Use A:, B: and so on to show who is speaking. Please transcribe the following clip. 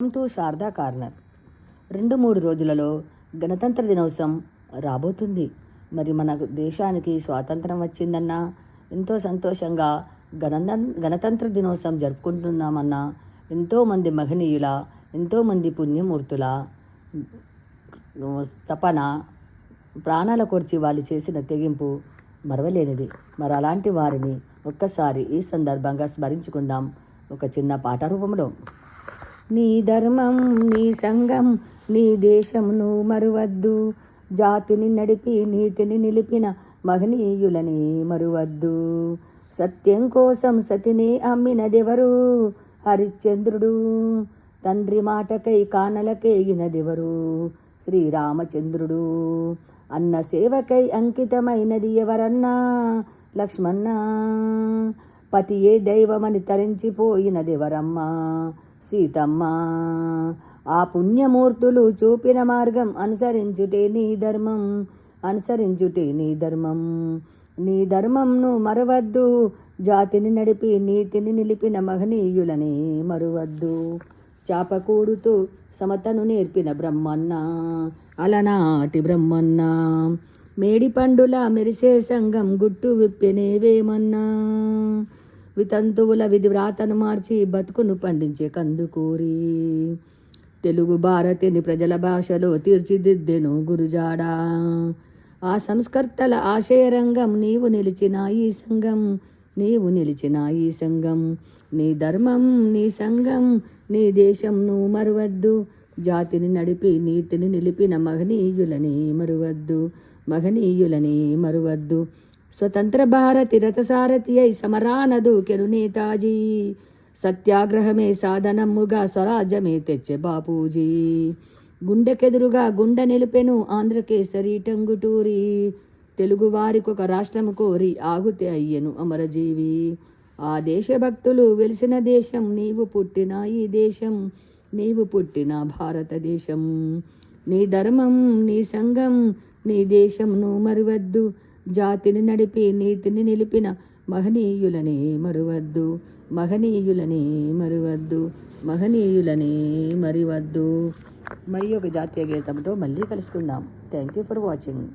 A: Welcome to Sharada corner. రెండు మూడు రోజులలో గణతంత్ర దినోత్సవం రాబోతుంది. మరి మన దేశానికి స్వాతంత్రం వచ్చిందన్నా ఎంతో సంతోషంగా గణ గణతంత్ర దినోత్సవం జరుపుకుంటున్నామన్నా ఎంతోమంది మహనీయుల ఎంతోమంది పుణ్యమూర్తుల తపన ప్రాణాల కొర్చి వాళ్ళు చేసిన తెగింపు మరవలేనిది. మరి అలాంటి వారిని ఒక్కసారి ఈ సందర్భంగా స్మరించుకుందాం. ఒక చిన్న పాట రూపంలో. నీ ధర్మం నీ సంఘం నీ దేశమును మరువద్దు. జాతిని నడిపి నీతిని నిలిపిన మహనీయులని మరువద్దు. సత్యం కోసం సతిని అమ్మినదెవరు? హరిశ్చంద్రుడు తండ్రి మాటకై కానలకేగినదెవరు శ్రీరామచంద్రుడు అన్న సేవకై అంకితమైనది ఎవరన్నా? లక్ష్మణ పతియే దైవమని తరించిపోయినదెవరమ్మా సీతమ్మ ఆ పుణ్యమూర్తులు చూపిన మార్గం అనుసరించుటే నీ ధర్మం అనుసరించుటే నీ ధర్మం. నీ ధర్మంను మరవద్దు జాతిని నడిపి నీతిని నిలిపిన మహనీయులని మరువద్దు. చాపకూడుతూ సమతను నేర్పిన బ్రహ్మన్న అలనాటి బ్రహ్మన్న మేడి పండుల మెరిసే సంఘం గుట్టు విప్పెనేవేమన్నా వితంతువుల విధి వ్రాతను మార్చి బతుకును పండించే కందుకూరి. తెలుగు భారతిని ప్రజల భాషలో తీర్చిదిద్దెను గురుజాడా. ఆ సంస్కర్తల ఆశయరంగం నీవు నిలిచిన ఈ సంఘం నీవు నిలిచిన ఈ సంఘం. నీ ధర్మం నీ సంఘం నీ దేశం నువ్వు మరువద్దు. జాతిని నడిపి నీతిని నిలిపిన మహనీయులని మరువద్దు. మహనీయులని మరువద్దు. స్వతంత్ర భారతి రథసారథి అయి సమరానదు కెను నేతాజీ. సత్యాగ్రహమే సాధనమ్ముగా స్వరాజ్యమే తెచ్చే బాపూజీ. గుండెకెదురుగా గుండె నిలిపెను ఆంధ్రకేసరి టంగుటూరి. తెలుగువారికొక ఒక రాష్ట్రము కోరి ఆగుతే అయ్యను అమరజీవి. ఆ దేశభక్తులు వెలిసిన దేశం నీవు పుట్టిన ఈ దేశం నీవు పుట్టిన భారతదేశం. నీ ధర్మం నీ సంఘం నీ దేశంను మరువద్దు జాతిని నడిపి నీతిని నిలిపిన మహనీయులనే మరువద్దు. మహనీయులని మరువద్దు. మహనీయులని మరివద్దు. మరి ఒక జాతీయ గీతంతో మళ్ళీ కలుసుకుందాం. Thank you for watching